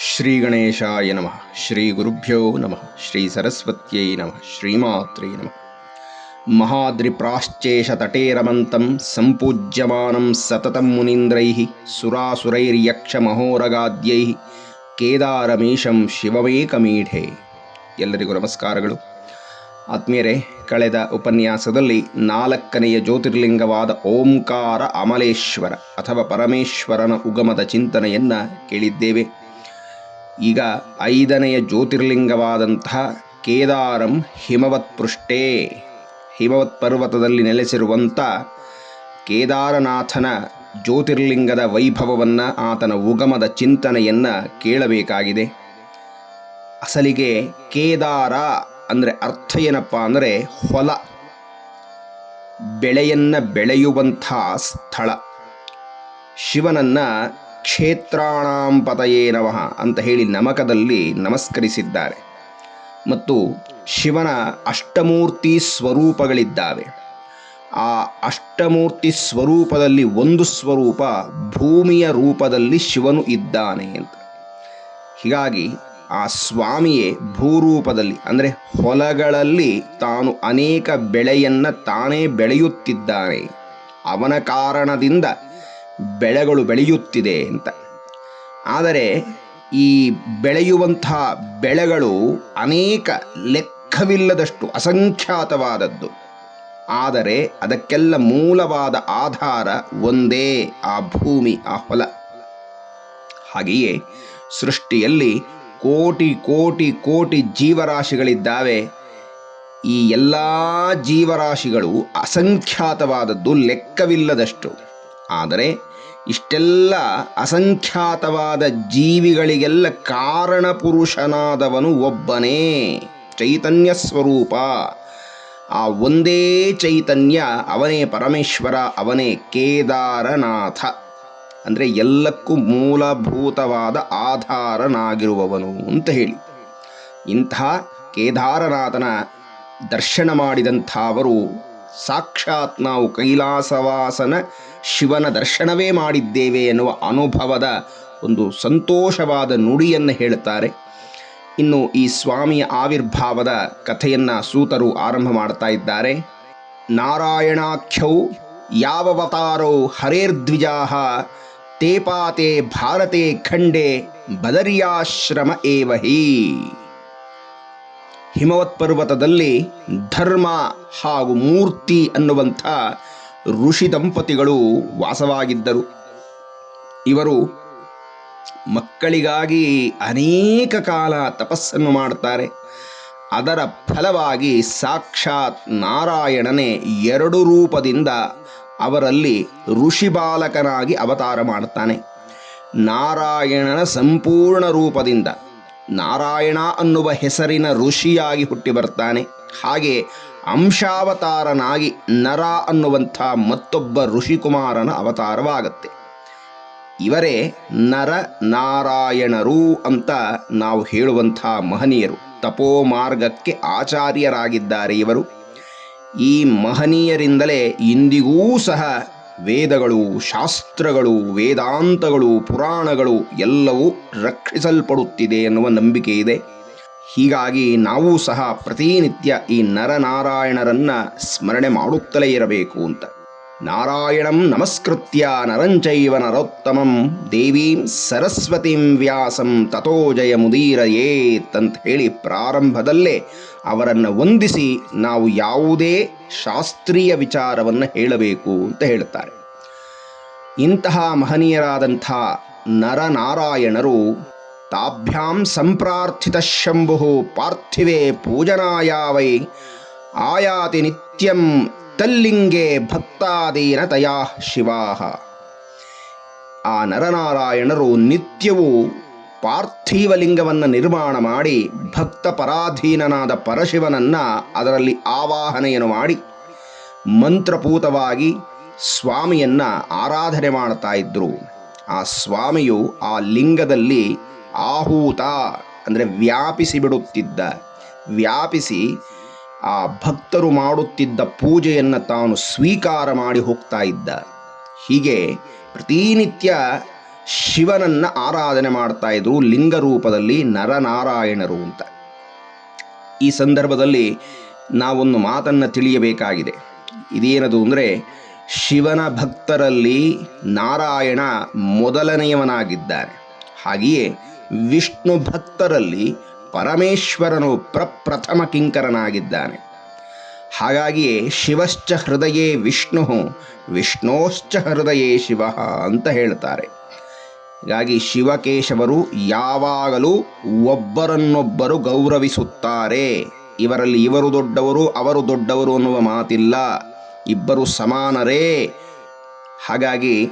ಶ್ರೀ ಗಣೇಶಾಯ ನಮಃ ಶ್ರೀ ಗುರುಭ್ಯೋ ನಮಃ ಶ್ರೀ ಸರಸ್ವತ್ಯೈ ನಮಃ ಶ್ರೀಮಾತ್ರೇ ನಮಃ ಮಹಾದ್ರಿಪ್ರಾಶ್ಚೇಷ ತಟೇರಮಂತಂ ಸಂಪೂಜ್ಯಮಾನಂ ಸತತಂ ಮುನೀಂದ್ರೈಃ ಸುರಾಸುರೈರ್ಯಕ್ಷಮಹೋರಗಾದ್ಯೈ ಕೇದಾರಮೀಶಂ ಶಿವಮೇಕಮೀಢೆ ಎಲ್ಲರಿಗೂ ನಮಸ್ಕಾರಗಳು. ಆತ್ಮೀಯರೇ, ಕಳೆದ ಉಪನ್ಯಾಸದಲ್ಲಿ ನಾಲ್ಕನೆಯ ಜ್ಯೋತಿರ್ಲಿಂಗವಾದ ಓಂಕಾರ ಅಮಲೇಶ್ವರ ಅಥವಾ ಪರಮೇಶ್ವರನ ಉಗಮದ ಚಿಂತನೆಯನ್ನು ಕೇಳಿದ್ದೇವೆ. ಈಗ ಐದನೆಯ ಜ್ಯೋತಿರ್ಲಿಂಗವಾದಂತಹ ಕೇದಾರಂ ಹಿಮವತ್ ಪೃಷ್ಠೇ ಹಿಮವತ್ ಪರ್ವತದಲ್ಲಿ ನೆಲೆಸಿರುವಂಥ ಕೇದಾರನಾಥನ ಜ್ಯೋತಿರ್ಲಿಂಗದ ವೈಭವವನ್ನು ಆತನ ಉಗಮದ ಚಿಂತನೆಯನ್ನು ಕೇಳಬೇಕಾಗಿದೆ. ಅಸಲಿಗೆ ಕೇದಾರ ಅಂದರೆ ಅರ್ಥ ಏನಪ್ಪ ಅಂದರೆ ಹೊಲ, ಬೆಳೆಯನ್ನು ಬೆಳೆಯುವಂಥ ಸ್ಥಳ. ಶಿವನನ್ನ ಕ್ಷೇತ್ರಾಣಾಂ ಪತಯೇ ನಮಃ ಅಂತ ಹೇಳಿ ನಮಕದಲ್ಲಿ ನಮಸ್ಕರಿಸಿದ್ದಾರೆ. ಮತ್ತು ಶಿವನ ಅಷ್ಟಮೂರ್ತಿ ಸ್ವರೂಪಗಳಿದ್ದಾವೆ. ಆ ಅಷ್ಟಮೂರ್ತಿ ಸ್ವರೂಪದಲ್ಲಿ ಒಂದು ಸ್ವರೂಪ ಭೂಮಿಯ ರೂಪದಲ್ಲಿ ಶಿವನು ಇದ್ದಾನೆ ಅಂತ. ಹೀಗಾಗಿ ಆ ಸ್ವಾಮಿಯೇ ಭೂರೂಪದಲ್ಲಿ, ಅಂದರೆ ಹೊಲಗಳಲ್ಲಿ ತಾನು ಅನೇಕ ಬೆಳೆಯನ್ನು ತಾನೇ ಬೆಳೆಯುತ್ತಿದ್ದಾನೆ. ಅವನ ಕಾರಣದಿಂದ ಬೆಳೆಗಳು ಬೆಳೆಯುತ್ತಿದೆ ಅಂತ. ಆದರೆ ಈ ಬೆಳೆಯುವಂಥ ಬೆಳೆಗಳು ಅನೇಕ ಲೆಕ್ಕವಿಲ್ಲದಷ್ಟು ಅಸಂಖ್ಯಾತವಾದದ್ದು. ಆದರೆ ಅದಕ್ಕೆಲ್ಲ ಮೂಲವಾದ ಆಧಾರ ಒಂದೇ ಆ ಭೂಮಿ, ಆ ಹೊಲ. ಹಾಗೆಯೇ ಸೃಷ್ಟಿಯಲ್ಲಿ ಕೋಟಿ ಕೋಟಿ ಕೋಟಿ ಜೀವರಾಶಿಗಳಿದ್ದಾವೆ. ಈ ಎಲ್ಲ ಜೀವರಾಶಿಗಳು ಅಸಂಖ್ಯಾತವಾದದ್ದು ಲೆಕ್ಕವಿಲ್ಲದಷ್ಟು. ಆದರೆ ಇಷ್ಟೆಲ್ಲ ಅಸಂಖ್ಯಾತವಾದ ಜೀವಿಗಳಿಗೆಲ್ಲ ಕಾರಣ ಪುರುಷನಾದವನು ಒಬ್ಬನೇ ಚೈತನ್ಯ ಸ್ವರೂಪ. ಆ ಒಂದೇ ಚೈತನ್ಯ ಅವನೇ ಪರಮೇಶ್ವರ, ಅವನೇ ಕೇದಾರನಾಥ. ಅಂದರೆ ಎಲ್ಲಕ್ಕೂ ಮೂಲಭೂತವಾದ ಆಧಾರನಾಗಿರುವವನು ಅಂತ ಹೇಳಿ. ಇಂಥ ಕೇದಾರನಾಥನ ದರ್ಶನ ಮಾಡಿದಂಥವರು ಸಾಕ್ಷಾತ್ ನಾವು ಕೈಲಾಸವಾಸನ ಶಿವನ ದರ್ಶನವೇ ಮಾಡಿದ್ದೇವೆ ಎನ್ನುವ ಅನುಭವದ ಒಂದು ಸಂತೋಷವಾದ ನುಡಿಯನ್ನು ಹೇಳುತ್ತಾರೆ. ಇನ್ನು ಈ ಸ್ವಾಮಿಯ ಆವಿರ್ಭಾವದ ಕಥೆಯನ್ನು ಸೂತರು ಆರಂಭ ಮಾಡ್ತಾ ಇದ್ದಾರೆ. ನಾರಾಯಣಾಖ್ಯೌ ಯಾವವತಾರೋ ಹರೇರ್ದ್ವಿಜಾಹ ತೇಪಾತೆ ಭಾರತೆ ಖಂಡೆ ಬದರಿಯಾಶ್ರಮ ಏವ ಹಿ ಹಿಮವತ್ ಪರ್ವತದಲ್ಲಿ ಧರ್ಮ ಹಾಗೂ ಮೂರ್ತಿ ಅನ್ನುವಂಥ ಋಷಿ ದಂಪತಿಗಳು ವಾಸವಾಗಿದ್ದರು. ಇವರು ಮಕ್ಕಳಿಗಾಗಿ ಅನೇಕ ಕಾಲ ತಪಸ್ಸನ್ನು ಮಾಡ್ತಾರೆ. ಅದರ ಫಲವಾಗಿ ಸಾಕ್ಷಾತ್ ನಾರಾಯಣನೇ ಎರಡು ರೂಪದಿಂದ ಅವರಲ್ಲಿ ಋಷಿ ಬಾಲಕನಾಗಿ ಅವತಾರ ಮಾಡ್ತಾನೆ. ನಾರಾಯಣನ ಸಂಪೂರ್ಣ ರೂಪದಿಂದ. ನಾರಾಯಣ ಅನ್ನುವ ಹೆಸರಿನ ಋಷಿಯಾಗಿ ಹುಟ್ಟಿ ಬರ್ತಾನೆ. ಹಾಗೆ ಅಂಶಾವತಾರನಾಗಿ ನರ ಅನ್ನುವಂಥ ಮತ್ತೊಬ್ಬ ಋಷಿಕುಮಾರನ ಅವತಾರವಾಗತ್ತೆ. ಇವರೇ ನರ ನಾರಾಯಣರು ಅಂತ ನಾವು ಹೇಳುವಂಥ ಮಹನೀಯರು. ತಪೋ ಮಾರ್ಗಕ್ಕೆ ಆಚಾರ್ಯರಾಗಿದ್ದಾರೆ ಇವರು. ಈ ಮಹನೀಯರಿಂದಲೇ ಇಂದಿಗೂ ಸಹ ವೇದಗಳು, ಶಾಸ್ತ್ರಗಳು, ವೇದಾಂತಗಳು, ಪುರಾಣಗಳು ಎಲ್ಲವೂ ರಕ್ಷಿಸಲ್ಪಡುತ್ತಿದೆ ಎನ್ನುವ ನಂಬಿಕೆ ಇದೆ. ಹೀಗಾಗಿ ನಾವು ಸಹ ಪ್ರತಿನಿತ್ಯ ಈ ನರನಾರಾಯಣರನ್ನ ಸ್ಮರಣೆ ಮಾಡುತ್ತಲೇ ಇರಬೇಕು ಅಂತ. ನಾರಾಯಣಂ ನಮಸ್ಕೃತ್ಯ ನರಂಚೈವ ನರೋತ್ತಮಂ ದೇವೀಂ ಸರಸ್ವತಿಂ ವ್ಯಾಸಂ ತಥೋ ಜಯ ಅಂತ ಹೇಳಿ ಪ್ರಾರಂಭದಲ್ಲೇ ಅವರನ್ನು ವಂದಿಸಿ ನಾವು ಯಾವುದೇ ಶಾಸ್ತ್ರೀಯ ವಿಚಾರವನ್ನು ಹೇಳಬೇಕು ಅಂತ ಹೇಳುತ್ತಾರೆ. ಇಂತಹ ಮಹನೀಯರಾದಂಥ ನರನಾರಾಯಣರು ತಾಭ್ಯಾಂ ಸಂಪ್ರಾರ್ಥಿತ ಶಂಭು ಪಾರ್ಥಿವೇ ಪೂಜನಾಯಾವೈ, ಆಯಾತಿ ನಿತ್ಯಂ ತಲ್ಲಿಂಗೆ ಭಕ್ತಾದೀನ ತಯಾ ಶಿವಾಹ ಆ ನರನಾರಾಯಣರು ನಿತ್ಯವೂ ಪಾರ್ಥೀವ ಲಿಂಗವನ್ನು ನಿರ್ಮಾಣ ಮಾಡಿ ಭಕ್ತ ಪರಾಧೀನನಾದ ಪರಶಿವನನ್ನ ಅದರಲ್ಲಿ ಆವಾಹನೆಯನ್ನು ಮಾಡಿ ಮಂತ್ರಪೂತವಾಗಿ ಸ್ವಾಮಿಯನ್ನ ಆರಾಧನೆ ಮಾಡ್ತಾ ಇದ್ರು. ಆ ಸ್ವಾಮಿಯು ಆ ಲಿಂಗದಲ್ಲಿ ಆಹೂತ ಅಂದರೆ ವ್ಯಾಪಿಸಿ ಬಿಡುತ್ತಿದ್ದ. ವ್ಯಾಪಿಸಿ ಆ ಭಕ್ತರು ಮಾಡುತ್ತಿದ್ದ ಪೂಜೆಯನ್ನು ತಾನು ಸ್ವೀಕಾರ ಮಾಡಿ ಹೋಗ್ತಾ ಇದ್ದ. ಹೀಗೆ ಪ್ರತಿನಿತ್ಯ ಶಿವನನ್ನ ಆರಾಧನೆ ಮಾಡ್ತಾ ಇದ್ರು ಲಿಂಗ ರೂಪದಲ್ಲಿ ನರನಾರಾಯಣರು ಅಂತ. ಈ ಸಂದರ್ಭದಲ್ಲಿ ನಾವೊಂದು ಮಾತನ್ನು ತಿಳಿಯಬೇಕಾಗಿದೆ. ಇದೇನದು ಅಂದರೆ ಶಿವನ ಭಕ್ತರಲ್ಲಿ ನಾರಾಯಣ ಮೊದಲನೆಯವನಾಗಿದ್ದಾನೆ ಹಾಗೆಯೇ ವಿಷ್ಣು ಭಕ್ತರಲ್ಲಿ ಪರಮೇಶ್ವರನು ಪ್ರಪ್ರಥಮ ಕಿಂಕರನಾಗಿದ್ದಾನೆ. ಹಾಗಾಗಿಯೇ ಶಿವಶ್ಚ ಹೃದಯೇ ವಿಷ್ಣು, ವಿಷ್ಣೋಶ್ಚ ಹೃದಯೇ ಶಿವ ಅಂತ ಹೇಳ್ತಾರೆ ಹೀಗಾಗಿ ಶಿವಕೇಶವರು ಯಾವಾಗಲೂ ಒಬ್ಬರನ್ನೊಬ್ಬರು ಗೌರವಿಸುತ್ತಾರೆ. ಇವರಲ್ಲಿ ಇವರು ದೊಡ್ಡವರು, ಅವರು ದೊಡ್ಡವರು ಅನ್ನುವ ಮಾತಿಲ್ಲ. ಇಬ್ಬರು ಸಮಾನರೇ. ಹಾಗಾಗಿ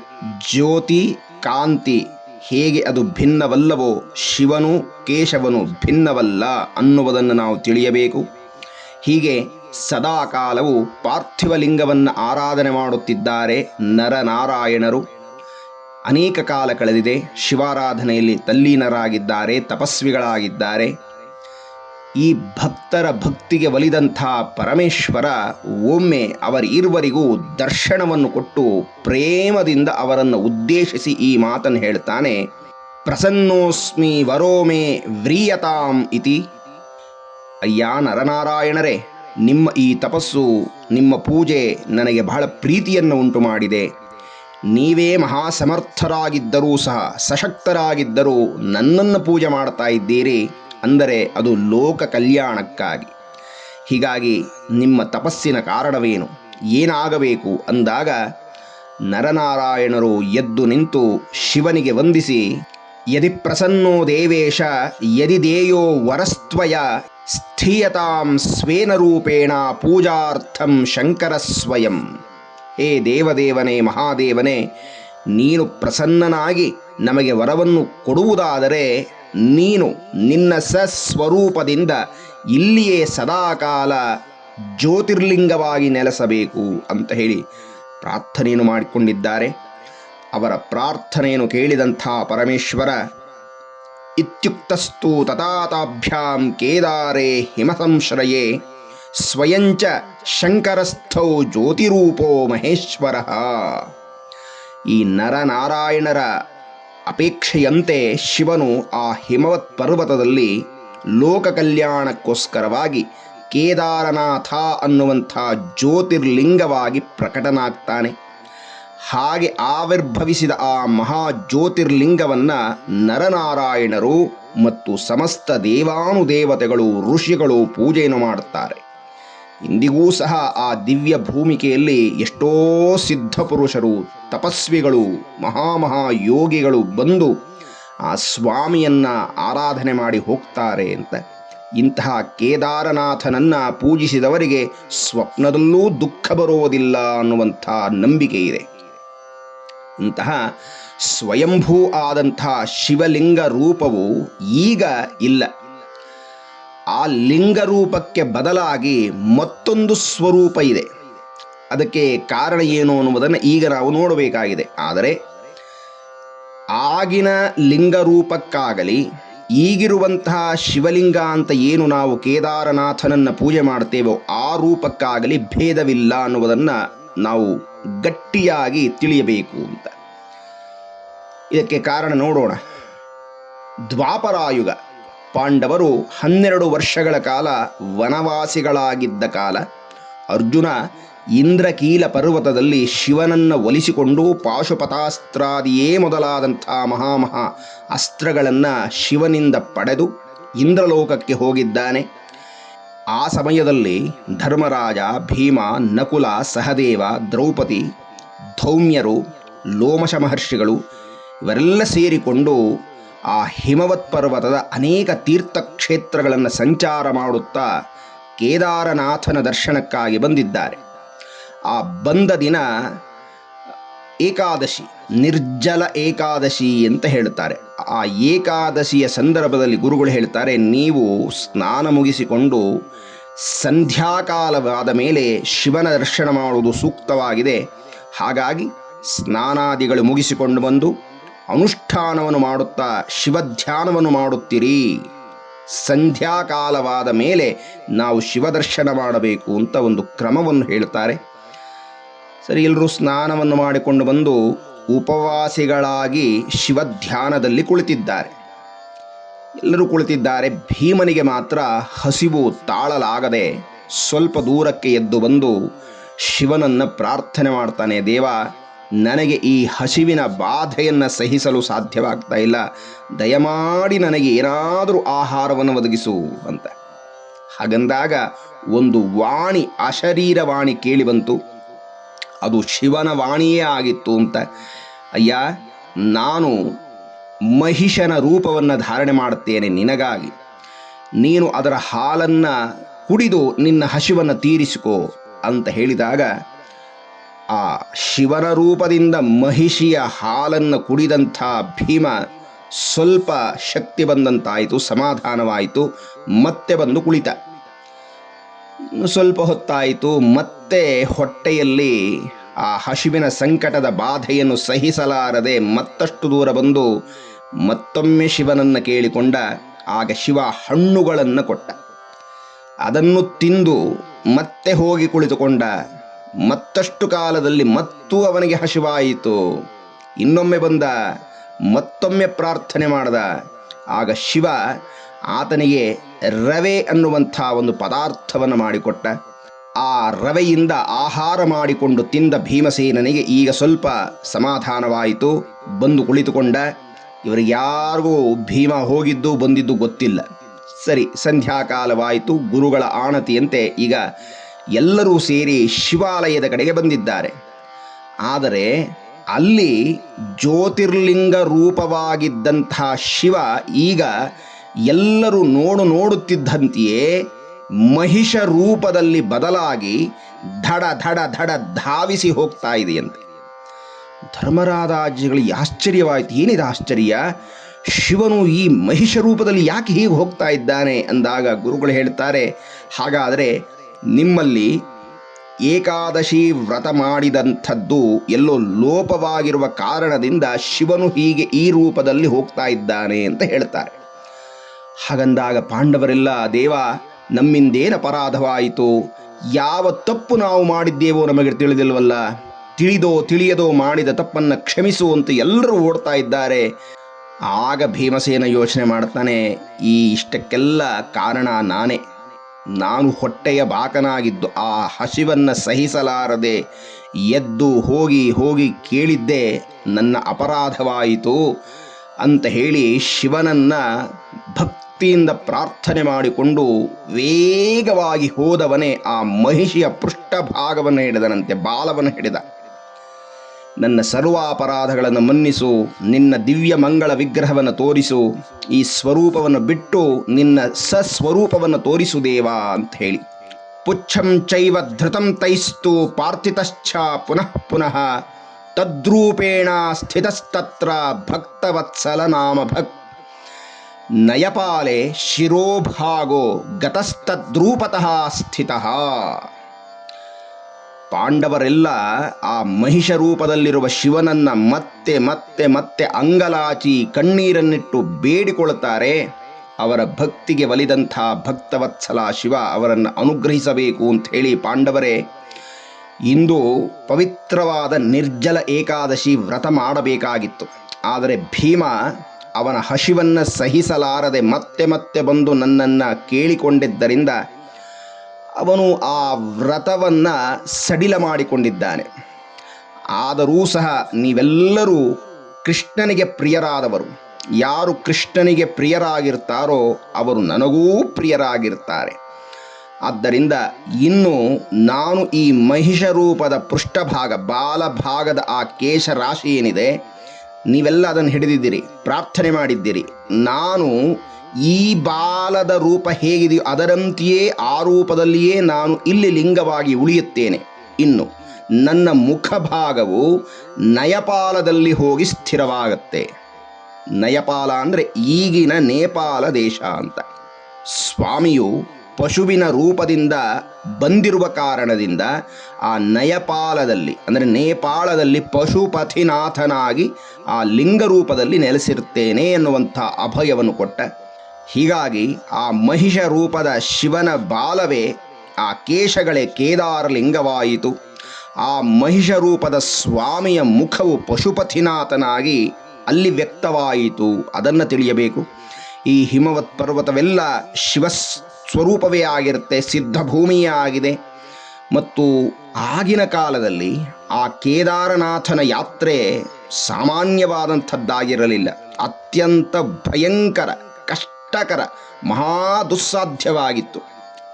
ಜ್ಯೋತಿ, ಕಾಂತಿ ಹೇಗೆ ಅದು ಭಿನ್ನವಲ್ಲವೋ ಶಿವನು ಕೇಶವನು ಭಿನ್ನವಲ್ಲ ಅನ್ನುವುದನ್ನು ನಾವು ತಿಳಿಯಬೇಕು. ಹೀಗೆ ಸದಾಕಾಲವು ಪಾರ್ಥಿವ ಲಿಂಗವನ್ನು ಆರಾಧನೆ ಮಾಡುತ್ತಿದ್ದಾರೆ ನರನಾರಾಯಣರು. ಅನೇಕ ಕಾಲ ಕಳೆದಿದೆ, ಶಿವಾರಾಧನೆಯಲ್ಲಿ ತಲ್ಲೀನರಾಗಿದ್ದಾರೆ, ತಪಸ್ವಿಗಳಾಗಿದ್ದಾರೆ. ಈ ಭಕ್ತರ ಭಕ್ತಿಗೆ ಒಲಿದಂಥ ಪರಮೇಶ್ವರ ಒಮ್ಮೆ ಅವರಿರುವರಿಗೂ ದರ್ಶನವನ್ನು ಕೊಟ್ಟು ಪ್ರೇಮದಿಂದ ಅವರನ್ನು ಉದ್ದೇಶಿಸಿ ಈ ಮಾತನ್ನು ಹೇಳ್ತಾನೆ ಪ್ರಸನ್ನೋಸ್ಮಿ ವರೋಮೆ ವ್ರೀಯತಾಂ ಇತಿ. ಅಯ್ಯ ನರನಾರಾಯಣರೇ, ನಿಮ್ಮ ಈ ತಪಸ್ಸು, ನಿಮ್ಮ ಪೂಜೆ ನನಗೆ ಬಹಳ ಪ್ರೀತಿಯನ್ನು ಉಂಟು ಮಾಡಿದೆ ನೀವೇ ಮಹಾಸಮರ್ಥರಾಗಿದ್ದರೂ ಸಹ, ಸಶಕ್ತರಾಗಿದ್ದರೂ ನನ್ನನ್ನು ಪೂಜೆ ಮಾಡ್ತಾ ಇದ್ದೀರಿ. ಅಂದರೆ ಅದು ಲೋಕ ಕಲ್ಯಾಣಕ್ಕಾಗಿ. ಹೀಗಾಗಿ ನಿಮ್ಮ ತಪಸ್ಸಿನ ಕಾರಣವೇನು? ಏನಾಗಬೇಕು? ಅಂದಾಗ ನರನಾರಾಯಣರು ಎದ್ದು ನಿಂತು ಶಿವನಿಗೆ ವಂದಿಸಿ, ಯದಿ ಪ್ರಸನ್ನೋ ದೇವೇಶ, ಯದಿ ದೇಯೋ ವರಸ್ತ್ವಯ, ಸ್ಥೀಯತಾಂ ಸ್ವೇನ ರೂಪೇಣ ಪೂಜಾರ್ಥಂ ಶಂಕರ ಸ್ವಯಂ ಹೇ ದೇವದೇವನೇ, ಮಹಾದೇವನೇ, ನೀನು ಪ್ರಸನ್ನನಾಗಿ ನಮಗೆ ವರವನ್ನು ಕೊಡುವುದಾದರೆ ನೀನು ನಿನ್ನ ಸಸ್ವರೂಪದಿಂದ ಇಲ್ಲಿಯೇ ಸದಾಕಾಲ ಜ್ಯೋತಿರ್ಲಿಂಗವಾಗಿ ನೆಲೆಸಬೇಕು ಅಂತ ಹೇಳಿ ಪ್ರಾರ್ಥನೆಯನ್ನು ಮಾಡಿಕೊಂಡಿದ್ದಾರೆ. ಅವರ ಪ್ರಾರ್ಥನೆಯನ್ನು ಕೇಳಿದಂಥ ಪರಮೇಶ್ವರ ಇತ್ಯುಕ್ತಸ್ತು ತತಾತಾಭ್ಯಾಂ ಕೇದಾರೆ ಹಿಮಸಂಶ್ರಯೇ ಸ್ವಯಂಚ ಶಂಕರಸ್ಥೌ ಜ್ಯೋತಿರೂಪೋ ಮಹೇಶ್ವರ. ಈ ನರನಾರಾಯಣರ ಅಪೇಕ್ಷೆಯಂತೆ ಶಿವನು ಆ ಹಿಮವತ್ ಪರ್ವತದಲ್ಲಿ ಲೋಕ ಕಲ್ಯಾಣಕ್ಕೋಸ್ಕರವಾಗಿ ಕೇದಾರನಾಥ ಅನ್ನುವಂಥ ಜ್ಯೋತಿರ್ಲಿಂಗವಾಗಿ ಪ್ರಕಟನಾಗ್ತಾನೆ. ಹಾಗೆ ಆವಿರ್ಭವಿಸಿದ ಆ ಮಹಾ ಜ್ಯೋತಿರ್ಲಿಂಗವನ್ನು ನರನಾರಾಯಣರು ಮತ್ತು ಸಮಸ್ತ ದೇವಾನುದೇವತೆಗಳು, ಋಷಿಗಳು ಪೂಜೆಯನ್ನು ಮಾಡುತ್ತಾರೆ. ಇಂದಿಗೂ ಸಹ ಆ ದಿವ್ಯ ಭೂಮಿಕೆಯಲ್ಲಿ ಎಷ್ಟೋ ಸಿದ್ಧ ಪುರುಷರು ತಪಸ್ವಿಗಳು ಮಹಾಮಹಾ ಯೋಗಿಗಳು ಬಂದು ಆ ಸ್ವಾಮಿಯನ್ನು ಆರಾಧನೆ ಮಾಡಿ ಹೋಗ್ತಾರೆ ಅಂತ. ಇಂತಹ ಕೇದಾರನಾಥನನ್ನ ಪೂಜಿಸಿದವರಿಗೆ ಸ್ವಪ್ನದಲ್ಲೂ ದುಃಖ ಬರುವುದಿಲ್ಲ ಅನ್ನುವಂಥ ನಂಬಿಕೆ ಇದೆ. ಇಂತಹ ಸ್ವಯಂಭೂ ಆದಂಥ ಶಿವಲಿಂಗ ರೂಪವು ಈಗ ಇಲ್ಲ. ಆ ಲಿಂಗ ರೂಪಕ್ಕೆ ಬದಲಾಗಿ ಮತ್ತೊಂದು ಸ್ವರೂಪ ಇದೆ. ಅದಕ್ಕೆ ಕಾರಣ ಏನು ಅನ್ನುವುದನ್ನು ಈಗ ನಾವು ನೋಡಬೇಕಾಗಿದೆ. ಆದರೆ ಆಗಿನ ಲಿಂಗರೂಪಕ್ಕಾಗಲಿ, ಈಗಿರುವಂತಹ ಶಿವಲಿಂಗ ಅಂತ ಏನು ನಾವು ಕೇದಾರನಾಥನನ್ನು ಪೂಜೆ ಮಾಡ್ತೇವೋ ಆ ರೂಪಕ್ಕಾಗಲಿ ಭೇದವಿಲ್ಲ ಅನ್ನುವುದನ್ನು ನಾವು ಗಟ್ಟಿಯಾಗಿ ತಿಳಿಯಬೇಕು ಅಂತ. ಇದಕ್ಕೆ ಕಾರಣ ನೋಡೋಣ. ದ್ವಾಪರಾಯುಗ. ಪಾಂಡವರು ಹನ್ನೆರಡು ವರ್ಷಗಳ ಕಾಲ ವನವಾಸಿಗಳಾಗಿದ್ದ ಕಾಲ ಅರ್ಜುನ ಇಂದ್ರಕೀಲ ಪರ್ವತದಲ್ಲಿ ಶಿವನನ್ನು ಒಲಿಸಿಕೊಂಡು ಪಾಶುಪತಾಸ್ತ್ರಾದಿಯೇ ಮೊದಲಾದಂಥ ಮಹಾಮಹಾ ಅಸ್ತ್ರಗಳನ್ನು ಶಿವನಿಂದ ಪಡೆದು ಇಂದ್ರಲೋಕಕ್ಕೆ ಹೋಗಿದ್ದಾನೆ. ಆ ಸಮಯದಲ್ಲಿ ಧರ್ಮರಾಜ, ಭೀಮ, ನಕುಲ, ಸಹದೇವ, ದ್ರೌಪದಿ, ಧೌಮ್ಯರು, ಲೋಮಶ ಮಹರ್ಷಿಗಳು ಇವರೆಲ್ಲ ಸೇರಿಕೊಂಡು ಆ ಹಿಮವತ್ ಪರ್ವತದ ಅನೇಕ ತೀರ್ಥಕ್ಷೇತ್ರಗಳನ್ನು ಸಂಚಾರ ಮಾಡುತ್ತಾ ಕೇದಾರನಾಥನ ದರ್ಶನಕ್ಕಾಗಿ ಬಂದಿದ್ದಾರೆ. ಆ ಬಂದ ದಿನ ಏಕಾದಶಿ, ನಿರ್ಜಲ ಏಕಾದಶಿ ಅಂತ ಹೇಳುತ್ತಾರೆ ಆ ಏಕಾದಶಿಯ ಸಂದರ್ಭದಲ್ಲಿ ಗುರುಗಳು ಹೇಳ್ತಾರೆ, ನೀವು ಸ್ನಾನ ಮುಗಿಸಿಕೊಂಡು ಸಂಧ್ಯಾಕಾಲವಾದ ಮೇಲೆ ಶಿವನ ದರ್ಶನ ಮಾಡುವುದು ಸೂಕ್ತವಾಗಿದೆ. ಹಾಗಾಗಿ ಸ್ನಾನಾದಿಗಳು ಮುಗಿಸಿಕೊಂಡು ಬಂದು ಅನುಷ್ಠಾನವನ್ನು ಮಾಡುತ್ತಾ ಶಿವಧ್ಯಾನವನ್ನು ಮಾಡುತ್ತೀರಿ. ಸಂಧ್ಯಾಕಾಲವಾದ ಮೇಲೆ ನಾವು ಶಿವದರ್ಶನ ಮಾಡಬೇಕು ಅಂತ ಒಂದು ಕ್ರಮವನ್ನು ಹೇಳ್ತಾರೆ. ಸರಿ ಎಲ್ಲರೂ ಸ್ನಾನವನ್ನು ಮಾಡಿಕೊಂಡು ಬಂದು ಉಪವಾಸಿಗಳಾಗಿ ಶಿವಧ್ಯಾನದಲ್ಲಿ ಕುಳಿತಿದ್ದಾರೆ. ಎಲ್ಲರೂ ಕುಳಿತಿದ್ದಾರೆ. ಭೀಮನಿಗೆ ಮಾತ್ರ ಹಸಿವು ತಾಳಲಾಗದೆ ಸ್ವಲ್ಪ ದೂರಕ್ಕೆ ಎದ್ದು ಬಂದು ಶಿವನನ್ನು ಪ್ರಾರ್ಥನೆ ಮಾಡ್ತಾನೆ, ದೇವ, ನನಗೆ ಈ ಹಸಿವಿನ ಬಾಧೆಯನ್ನು ಸಹಿಸಲು ಸಾಧ್ಯವಾಗ್ತಾ ಇಲ್ಲ. ದಯಮಾಡಿ ನನಗೆ ಏನಾದರೂ ಆಹಾರವನ್ನು ಒದಗಿಸು ಅಂತ. ಹಾಗಂದಾಗ ಒಂದು ವಾಣಿ ಅಶರೀರ ವಾಣಿ ಕೇಳಿ ಬಂತು. ಅದು ಶಿವನ ವಾಣಿಯೇ ಆಗಿತ್ತು ಅಂತ. ಅಯ್ಯ, ನಾನು ಮಹಿಷನ ರೂಪವನ್ನು ಧಾರಣೆ ಮಾಡುತ್ತೇನೆ ನಿನಗಾಗಿ. ನೀನು ಅದರ ಹಾಲನ್ನು ಕುಡಿದು ನಿನ್ನ ಹಸಿವನ್ನು ತೀರಿಸಿಕೋ ಅಂತ ಹೇಳಿದಾಗ, ಆ ಶಿವನ ರೂಪದಿಂದ ಮಹಿಷಿಯ ಹಾಲನ್ನು ಕುಡಿದಂಥ ಭೀಮ ಸ್ವಲ್ಪ ಶಕ್ತಿ ಬಂದಂತಾಯಿತು, ಸಮಾಧಾನವಾಯಿತು, ಮತ್ತೆ ಬಂದು ಕುಳಿತ. ಸ್ವಲ್ಪ ಹೊತ್ತಾಯಿತು, ಮತ್ತೆ ಹೊಟ್ಟೆಯಲ್ಲಿ ಆ ಹಸಿವಿನ ಸಂಕಟದ ಬಾಧೆಯನ್ನು ಸಹಿಸಲಾರದೆ ಮತ್ತಷ್ಟು ದೂರ ಬಂದು ಮತ್ತೊಮ್ಮೆ ಶಿವನನ್ನು ಕೇಳಿಕೊಂಡ, ಆಗ ಶಿವ ಹಣ್ಣುಗಳನ್ನು ಕೊಟ್ಟ. ಅದನ್ನು ತಿಂದು ಮತ್ತೆ ಹೋಗಿ ಕುಳಿತುಕೊಂಡ. ಮತ್ತಷ್ಟು ಕಾಲದಲ್ಲಿ ಮತ್ತೂ ಅವನಿಗೆ ಹಸಿವಾಯಿತು. ಇನ್ನೊಮ್ಮೆ ಬಂದ, ಮತ್ತೊಮ್ಮೆ ಪ್ರಾರ್ಥನೆ ಮಾಡಿದ. ಆಗ ಶಿವ ಆತನಿಗೆ ರವೆ ಅನ್ನುವಂಥ ಒಂದು ಪದಾರ್ಥವನ್ನು ಮಾಡಿಕೊಟ್ಟ. ಆ ರವೆಯಿಂದ ಆಹಾರ ಮಾಡಿಕೊಂಡು ತಿಂದ ಭೀಮಸೇನನಿಗೆ ಈಗ ಸ್ವಲ್ಪ ಸಮಾಧಾನವಾಯಿತು. ಬಂದು ಕುಳಿತುಕೊಂಡ. ಇವರಿಗೆ ಯಾರಿಗೂ ಭೀಮ ಹೋಗಿದ್ದು ಬಂದಿದ್ದು ಗೊತ್ತಿಲ್ಲ. ಸರಿ, ಸಂಧ್ಯಾಕಾಲವಾಯಿತು. ಗುರುಗಳ ಆಣತಿಯಂತೆ ಈಗ ಎಲ್ಲರೂ ಸೇರಿ ಶಿವಾಲಯದ ಕಡೆಗೆ ಬಂದಿದ್ದಾರೆ. ಆದರೆ ಅಲ್ಲಿ ಜ್ಯೋತಿರ್ಲಿಂಗ ರೂಪವಾಗಿದ್ದಂತಹ ಶಿವ ಈಗ ಎಲ್ಲರೂ ನೋಡು ನೋಡುತ್ತಿದ್ದಂತೆಯೇ ಮಹಿಷ ರೂಪದಲ್ಲಿ ಬದಲಾಗಿ ಧಡ ಧಡ ಧಡ ಧಾವಿಸಿ ಹೋಗ್ತಾ ಇದೆಯಂತೆ. ಧರ್ಮರಾಜಾಜಿಗಳಿಗೆ ಆಶ್ಚರ್ಯವಾಯಿತು. ಏನಿದೆ ಆಶ್ಚರ್ಯ? ಶಿವನು ಈ ಮಹಿಷ ರೂಪದಲ್ಲಿ ಯಾಕೆ ಹೀಗೆ ಹೋಗ್ತಾ ಇದ್ದಾನೆ ಅಂದಾಗ ಗುರುಗಳು ಹೇಳ್ತಾರೆ, ಹಾಗಾದರೆ ನಿಮ್ಮಲ್ಲಿ ಏಕಾದಶಿ ವ್ರತ ಮಾಡಿದಂಥದ್ದು ಎಲ್ಲೋ ಲೋಪವಾಗಿರುವ ಕಾರಣದಿಂದ ಶಿವನು ಹೀಗೆ ಈ ರೂಪದಲ್ಲಿ ಹೋಗ್ತಾ ಇದ್ದಾನೆ ಅಂತ ಹೇಳ್ತಾರೆ. ಹಾಗಂದಾಗ ಪಾಂಡವರೆಲ್ಲ, ದೇವ, ನಮ್ಮಿಂದೇನು ಅಪರಾಧವಾಯಿತು? ಯಾವ ತಪ್ಪು ನಾವು ಮಾಡಿದ್ದೇವೋ ನಮಗೆ ತಿಳಿದಿಲ್ವಲ್ಲ? ತಿಳಿದೋ ತಿಳಿಯದೋ ಮಾಡಿದ ತಪ್ಪನ್ನು ಕ್ಷಮಿಸುವಂತೆ ಎಲ್ಲರೂ ಓಡ್ತಾ ಇದ್ದಾರೆ. ಆಗ ಭೀಮಸೇನ ಯೋಚನೆ ಮಾಡ್ತಾನೆ, ಈ ಇಷ್ಟಕ್ಕೆಲ್ಲ ಕಾರಣ ನಾನೇ. ನಾನು ಹೊಟ್ಟೆಯ ಬಾಕನಾಗಿದ್ದು, ಆ ಹಸಿವನ್ನು ಸಹಿಸಲಾರದೆ ಎದ್ದು ಹೋಗಿ ಹೋಗಿ ಕೇಳಿದ್ದೆ ನನ್ನ ಅಪರಾಧವಾಯಿತು ಅಂತ ಹೇಳಿ ಶಿವನನ್ನ ಭಕ್ತಿಯಿಂದ ಪ್ರಾರ್ಥನೆ ಮಾಡಿಕೊಂಡು ವೇಗವಾಗಿ ಹೋದವನೇ ಆ ಮಹಿಷಿಯ ಪೃಷ್ಠಭಾಗವನ್ನು ಹಿಡಿದನಂತೆ ಬಾಲವನ್ನು ಹಿಡಿದ. ನನ್ನ ಸರ್ವಾಪರಾಧಗಳನ್ನು ಮನ್ನಿಸು, ನಿನ್ನ ದಿವ್ಯ ಮಂಗಳ ವಿಗ್ರಹವನ್ನು ತೋರಿಸು, ಈ ಸ್ವರೂಪವನ್ನು ಬಿಟ್ಟು ನಿನ್ನ ಸಸ್ವರೂಪವನ್ನು ತೋರಿಸು ದೇವಾ ಅಂತ ಹೇಳಿ. ಪುಚ್ಛಂ ಚೈವ ಧೃತಂ ತೈಸ್ತು ಪಾರ್ಥಿತಶ್ಚ ಪುನಃ ಪುನಃ ತದ್ರೂಪೇಣ ಸ್ಥಿತಸ್ತತ್ರ ಭಕ್ತವತ್ಸಲ ನಾಮ ಭಕ್ ನಯಪಾಲೆ ಶಿರೋಭಾಗೋ ಗತಸ್ತದ್ರೂಪತಃ ಸ್ಥಿತಃ. ಪಾಂಡವರೆಲ್ಲ ಆ ಮಹಿಷ ರೂಪದಲ್ಲಿರುವ ಶಿವನನ್ನ ಮತ್ತೆ ಮತ್ತೆ ಮತ್ತೆ ಅಂಗಲಾಚಿ ಕಣ್ಣೀರನ್ನಿಟ್ಟು ಬೇಡಿಕೊಳ್ಳುತ್ತಾರೆ. ಅವರ ಭಕ್ತಿಗೆ ಒಲಿದಂಥ ಭಕ್ತವತ್ಸಲ ಶಿವ ಅವರನ್ನು ಅನುಗ್ರಹಿಸಬೇಕು ಅಂತ ಹೇಳಿ ಪಾಂಡವರೇ, ಇಂದು ಪವಿತ್ರವಾದ ನಿರ್ಜಲ ಏಕಾದಶಿ ವ್ರತ ಮಾಡಬೇಕಾಗಿತ್ತು. ಆದರೆ ಭೀಮ ಅವನ ಹಸಿವನ್ನು ಸಹಿಸಲಾರದೆ ಮತ್ತೆ ಮತ್ತೆ ಬಂದು ನನ್ನನ್ನು ಕೇಳಿಕೊಂಡಿದ್ದರಿಂದ ಅವನು ಆ ವ್ರತವನ್ನು ಸಡಿಲ ಮಾಡಿಕೊಂಡಿದ್ದಾನೆ. ಆದರೂ ಸಹ ನೀವೆಲ್ಲರೂ ಕೃಷ್ಣನಿಗೆ ಪ್ರಿಯರಾದವರು. ಯಾರು ಕೃಷ್ಣನಿಗೆ ಪ್ರಿಯರಾಗಿರ್ತಾರೋ ಅವರು ನನಗೂ ಪ್ರಿಯರಾಗಿರ್ತಾರೆ. ಆದ್ದರಿಂದ ಇನ್ನು ನಾನು ಈ ಮಹಿಷರೂಪದ ಪೃಷ್ಠಭಾಗ, ಬಾಲಭಾಗದ ಆ ಕೇಶ ರಾಶಿ ಏನಿದೆ ನೀವೆಲ್ಲ ಅದನ್ನು ಹಿಡಿದಿದ್ದೀರಿ, ಪ್ರಾರ್ಥನೆ ಮಾಡಿದ್ದೀರಿ. ನಾನು ಈ ಬಾಲದ ರೂಪ ಹೇಗಿದೆಯೋ ಅದರಂತೆಯೇ ಆ ರೂಪದಲ್ಲಿಯೇ ನಾನು ಇಲ್ಲಿ ಲಿಂಗವಾಗಿ ಉಳಿಯುತ್ತೇನೆ. ಇನ್ನು ನನ್ನ ಮುಖಭಾಗವು ನಯಪಾಲದಲ್ಲಿ ಹೋಗಿ ಸ್ಥಿರವಾಗತ್ತೆ. ನಯಪಾಲ ಅಂದರೆ ಈಗಿನ ನೇಪಾಳ ದೇಶ ಅಂತ. ಸ್ವಾಮಿಯು ಪಶುವಿನ ರೂಪದಿಂದ ಬಂದಿರುವ ಕಾರಣದಿಂದ ಆ ನಯಪಾಲದಲ್ಲಿ, ಅಂದರೆ ನೇಪಾಳದಲ್ಲಿ ಪಶುಪಥಿನಾಥನಾಗಿ ಆ ಲಿಂಗ ರೂಪದಲ್ಲಿ ನೆಲೆಸಿರುತ್ತೇನೆ ಎನ್ನುವಂಥ ಅಭಯವನ್ನು ಕೊಟ್ಟ. ಹೀಗಾಗಿ ಆ ಮಹಿಷ ರೂಪದ ಶಿವನ ಬಾಲವೇ ಆ ಕೇಶಗಳೇ ಕೇದಾರ ಲಿಂಗವಾಯಿತು. ಆ ಮಹಿಷ ರೂಪದ ಸ್ವಾಮಿಯ ಮುಖವು ಪಶುಪತಿನಾಥನಾಗಿ ಅಲ್ಲಿ ವ್ಯಕ್ತವಾಯಿತು. ಅದನ್ನು ತಿಳಿಯಬೇಕು. ಈ ಹಿಮವತ್ ಪರ್ವತವೆಲ್ಲ ಶಿವ ಸ್ವರೂಪವೇ ಆಗಿರುತ್ತೆ ಸಿದ್ಧಭೂಮಿಯೇ ಆಗಿದೆ. ಮತ್ತು ಆಗಿನ ಕಾಲದಲ್ಲಿ ಆ ಕೇದಾರನಾಥನ ಯಾತ್ರೆ ಸಾಮಾನ್ಯವಾದಂಥದ್ದಾಗಿರಲಿಲ್ಲ. ಅತ್ಯಂತ ಭಯಂಕರ, ಕಷ್ಟಕರ, ಮಹಾ ದುಸ್ಸಾಧ್ಯವಾಗಿತ್ತು.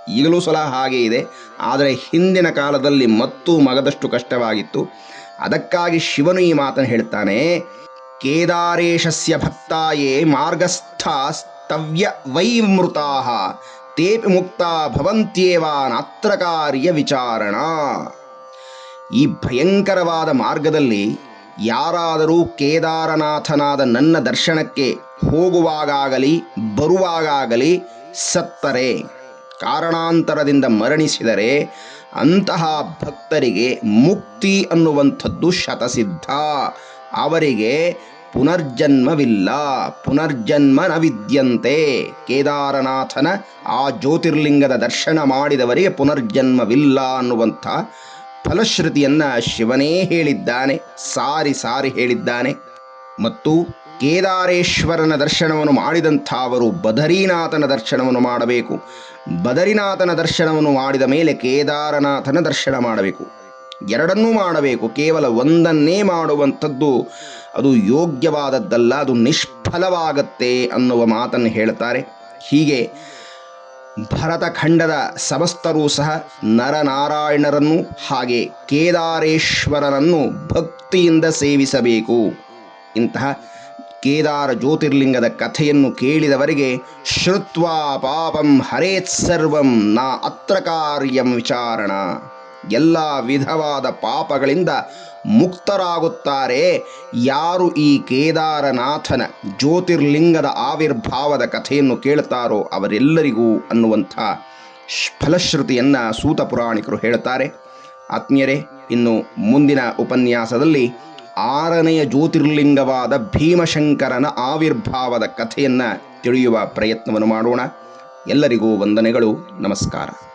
ಈಗಲೂ ಸಲ ಹಾಗೆ ಇದೆ. ಆದರೆ ಹಿಂದಿನ ಕಾಲದಲ್ಲಿ ಮತ್ತೂ ಮಗದಷ್ಟು ಕಷ್ಟವಾಗಿತ್ತು. ಅದಕ್ಕಾಗಿ ಶಿವನು ಈ ಮಾತನ್ನು ಹೇಳ್ತಾನೆ, ಕೇದಾರೇಶಸ್ಯ ಭಕ್ತಾಯೇ ಮಾರ್ಗಸ್ಥ ಸ್ತವ್ಯ ವೈಮೃತಾ ತೇಪಿ ಮುಕ್ತ ಭವಂತ್ಯೇವ ನಾತ್ರ ಕಾರ್ಯ ವಿಚಾರಣ. ಈ ಭಯಂಕರವಾದ ಮಾರ್ಗದಲ್ಲಿ ಯಾರಾದರೂ ಕೇದಾರನಾಥನಾದ ನನ್ನ ದರ್ಶನಕ್ಕೆ ಹೋಗುವಾಗಲಿ ಬರುವಾಗಲಿ ಸತ್ತರೆ. ಕಾರಣಾಂತರದಿಂದ ಮರಣಿಸಿದರೆ ಅಂತಹ ಭಕ್ತರಿಗೆ ಮುಕ್ತಿ ಅನ್ನುವಂಥದ್ದು ಶತಸಿದ್ಧ. ಅವರಿಗೆ ಪುನರ್ಜನ್ಮವಿಲ್ಲ. ಪುನರ್ಜನ್ಮ ಕೇದಾರನಾಥನ ಆ ಜ್ಯೋತಿರ್ಲಿಂಗದ ದರ್ಶನ ಮಾಡಿದವರಿಗೆ ಪುನರ್ಜನ್ಮವಿಲ್ಲ ಅನ್ನುವಂಥ ಫಲಶ್ರುತಿಯನ್ನು ಶಿವನೇ ಹೇಳಿದ್ದಾನೆ. ಸಾರಿ ಸಾರಿ ಹೇಳಿದ್ದಾನೆ. ಮತ್ತು ಕೇದಾರೇಶ್ವರನ ದರ್ಶನವನ್ನು ಮಾಡಿದಂಥ ಅವರು ಬದರೀನಾಥನ ದರ್ಶನವನ್ನು ಮಾಡಬೇಕು. ಬದರಿನಾಥನ ದರ್ಶನವನ್ನು ಮಾಡಿದ ಮೇಲೆ ಕೇದಾರನಾಥನ ದರ್ಶನ ಮಾಡಬೇಕು. ಎರಡನ್ನೂ ಮಾಡಬೇಕು. ಕೇವಲ ಒಂದನ್ನೇ ಮಾಡುವಂಥದ್ದು ಅದು ಯೋಗ್ಯವಾದದ್ದಲ್ಲ, ಅದು ನಿಷ್ಫಲವಾಗತ್ತೆ ಅನ್ನುವ ಮಾತನ್ನು ಹೇಳ್ತಾರೆ. ಹೀಗೆ ಭರತಖಂಡದ ಸಮಸ್ತರೂ ಸಹ ನರನಾರಾಯಣರನ್ನು ಹಾಗೆ ಕೇದಾರೇಶ್ವರನನ್ನು ಭಕ್ತಿಯಿಂದ ಸೇವಿಸಬೇಕು. ಇಂತಹ ಕೇದಾರ ಜ್ಯೋತಿರ್ಲಿಂಗದ ಕಥೆಯನ್ನು ಕೇಳಿದವರಿಗೆ ಶ್ರುತ್ವಾ ಪಾಪಂ ಹರೇತ್ ಸರ್ವಂ ನಾ ಅತ್ರ ಕಾರ್ಯಂ ವಿಚಾರಣ. ಎಲ್ಲ ವಿಧವಾದ ಪಾಪಗಳಿಂದ ಮುಕ್ತರಾಗುತ್ತಾರೆ. ಯಾರು ಈ ಕೇದಾರನಾಥನ ಜ್ಯೋತಿರ್ಲಿಂಗದ ಆವಿರ್ಭಾವದ ಕಥೆಯನ್ನು ಕೇಳ್ತಾರೋ ಅವರೆಲ್ಲರಿಗೂ ಅನ್ನುವಂಥ ಫಲಶ್ರುತಿಯನ್ನು ಸೂತ ಪುರಾಣಿಕರು ಹೇಳ್ತಾರೆ ಆತ್ಮೀಯರೇ, ಇನ್ನು ಮುಂದಿನ ಉಪನ್ಯಾಸದಲ್ಲಿ ಆರನೆಯ ಜ್ಯೋತಿರ್ಲಿಂಗವಾದ ಭೀಮಶಂಕರನ ಆವಿರ್ಭಾವದ ಕಥೆಯನ್ನು ತಿಳಿಯುವ ಪ್ರಯತ್ನವನ್ನು ಮಾಡೋಣ. ಎಲ್ಲರಿಗೂ ವಂದನೆಗಳು, ನಮಸ್ಕಾರ.